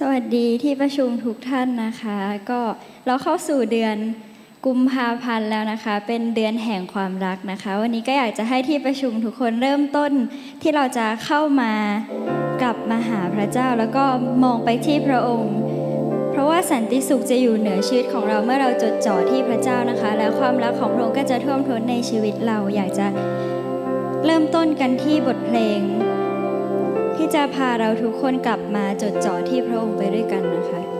สวัสดีที่ประชุมทุกท่านนะคะ ก็เราเข้าสู่เดือนกุมภาพันธ์แล้วนะคะ เป็นเดือนแห่งความรักนะคะ วันนี้ก็อยากจะให้ที่ประชุมทุกคนเริ่มต้นที่เราจะเข้ามากลับมาหาพระเจ้าแล้วก็มองไปที่พระองค์ เพราะว่าสันติสุขจะอยู่เหนือชีวิตของเราเมื่อเราจดจ่อที่พระเจ้านะคะ แล้วความรักของพระองค์ก็จะท่วมท้นในชีวิตเราอยากจะเริ่มต้นกันที่บทเพลง ที่จะพาเราทุกคนกลับมาจดจ่อที่พระองค์ไปด้วยกันนะคะ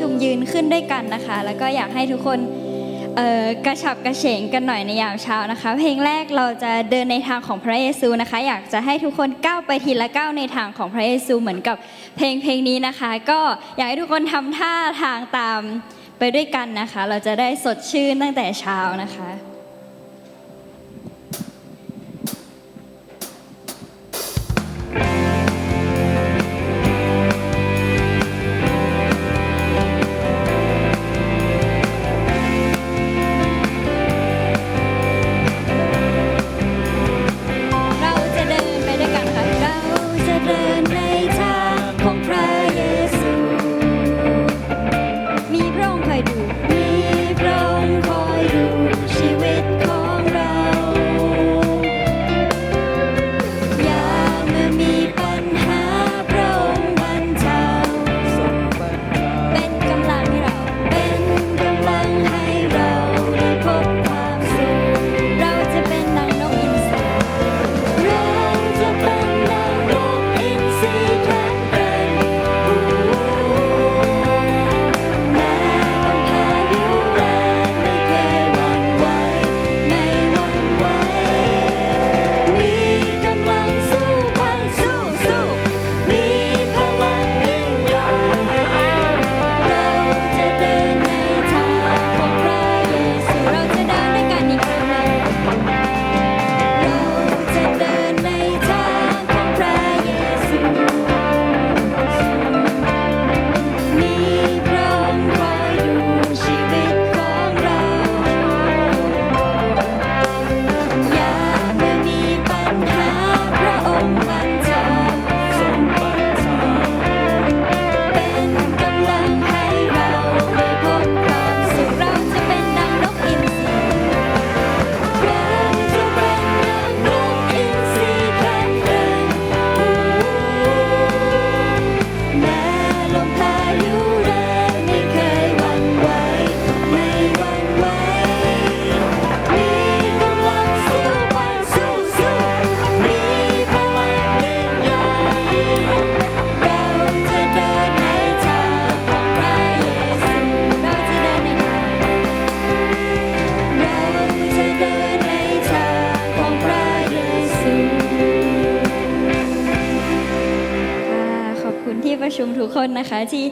ชุมยืนขึ้นด้วยกันนะคะ แล้วก็อยากให้ทุกคนกระฉับกระเฉงกันหน่อยในยามเช้านะคะ เพลงแรกเราจะเดินในทางของพระเยซูนะคะ อยากจะให้ทุกคนก้าวไปทีละก้าวในทางของพระเยซูเหมือนกับเพลงเพลงนี้นะคะ ก็อยากให้ทุกคนทำท่าทางตามไปด้วยกันนะคะ เราจะได้สดชื่นตั้งแต่เช้านะคะะคะที่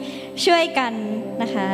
ช่วยกันนะคะ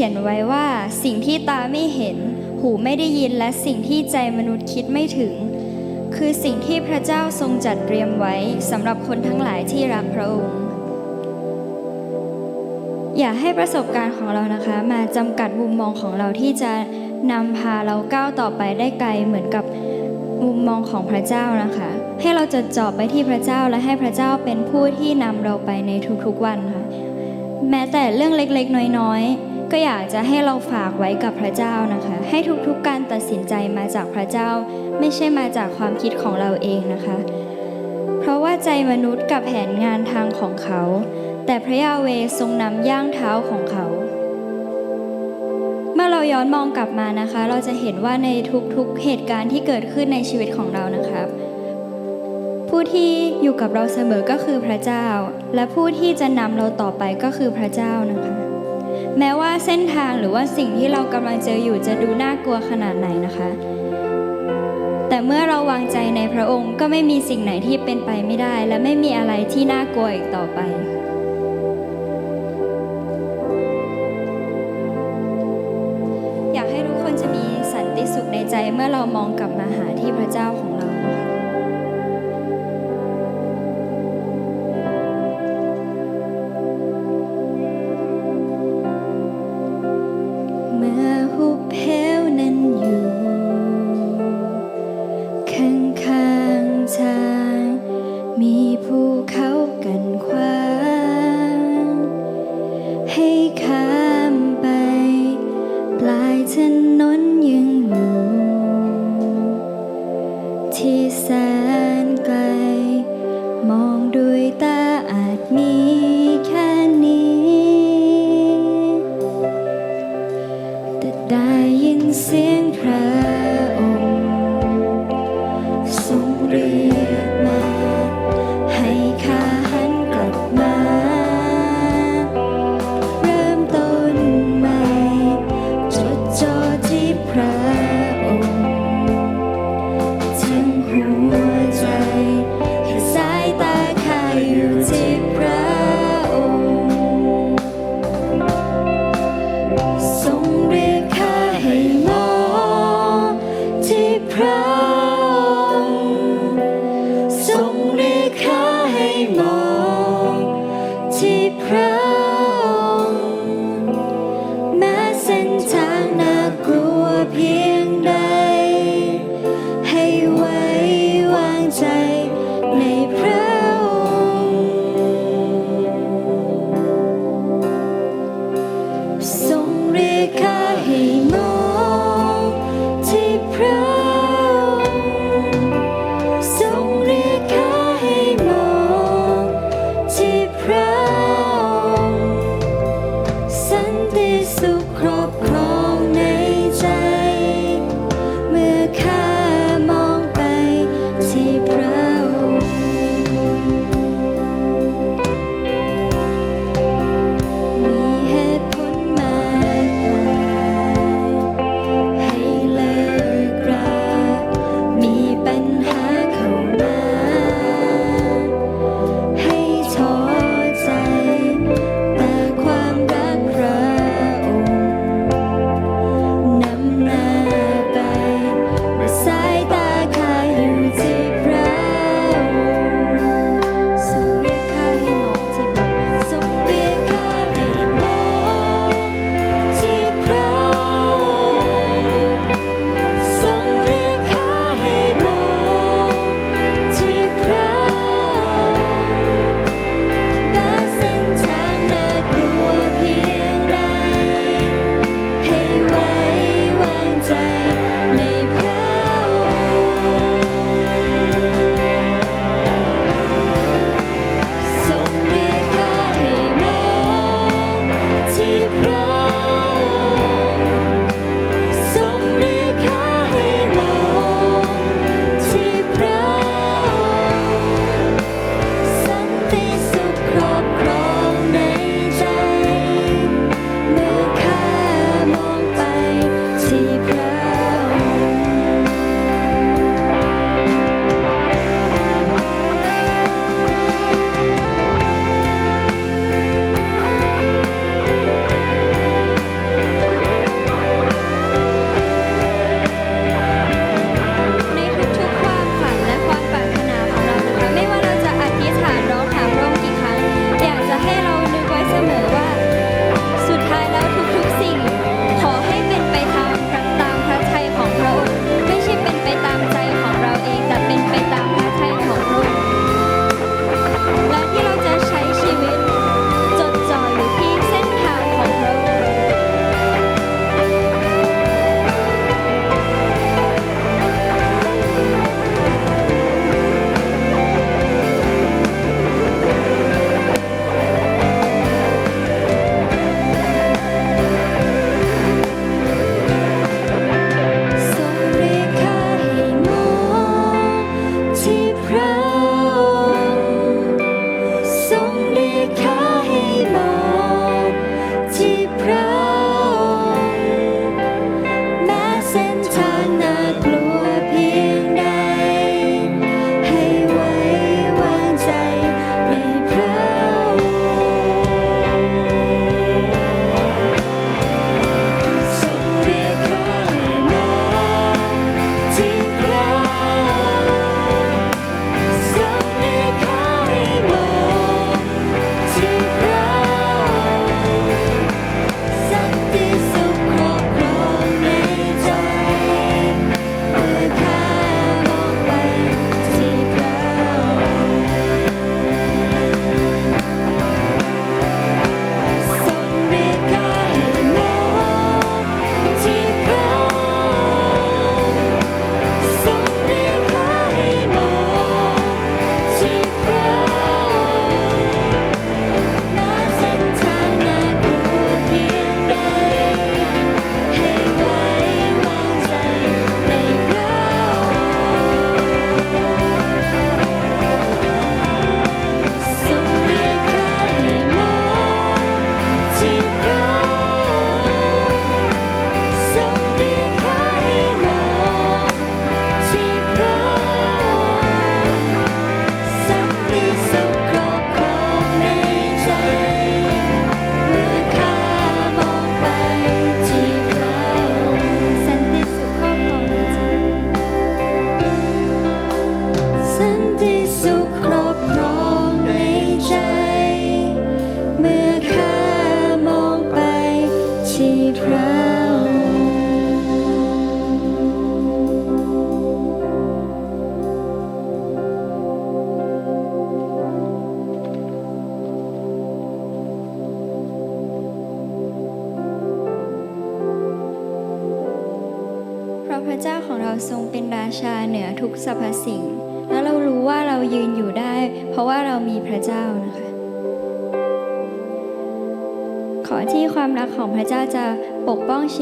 ขียนไว้ว่าสิ่งที่ตาไม่เห็น หูไม่ได้ยินและสิ่งที่ใจมนุษย์คิดไม่ถึง คือสิ่งที่พระเจ้าทรงจัดเตรียมไว้สำหรับคนทั้งหลายที่รักพระองค์อย่าให้ประสบการณ์ของเรานะคะ มาจำกัดมุมมองของเราที่จะนำพาเราก้าวต่อไปได้ไกลเหมือนกับมุมมองของพระเจ้านะคะ ให้เราจดจ่อไปที่พระเจ้าและให้พระเจ้าเป็นผู้ที่นำเราไปในทุกๆวันค่ะ แม้แต่เรื่องเล็กๆ น้อยๆ ก็อยากจะให้เราฝากไว้กับพระเจ้านะคะ ให้ทุกๆการตัดสินใจมาจากพระเจ้า ไม่ใช่มาจากความคิดของเราเองนะคะ เพราะว่าใจมนุษย์กับแผนงานทางของเขา แต่พระยาเวห์ทรงนำย่างเท้าของเขา เมื่อเราย้อนมองกลับมานะคะ เราจะเห็นว่าในทุกๆเหตุการณ์ที่เกิดขึ้นในชีวิตของเรานะครับ ผู้ที่อยู่กับเราเสมอก็คือพระเจ้า และผู้ที่จะนำเราต่อไปก็คือพระเจ้านะคะ แม้ว่าเส้นทางหรือว่าสิ่งที่เรากำลังเจออยู่จะดูน่ากลัวขนาดไหนนะคะ แต่เมื่อเราวางใจในพระองค์ก็ไม่มีสิ่งไหนที่เป็นไปไม่ได้ และไม่มีอะไรที่น่ากลัวอีกต่อไปอยากให้ทุกคนจะมีสันติสุขในใจเมื่อเรามองกลับมาหาที่พระเจ้าของ เสียงพระอ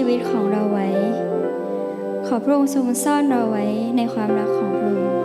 วิตของเราไว้ ขอพระองค์ทรงซ่อนเราไว้ในความรักของพระองค์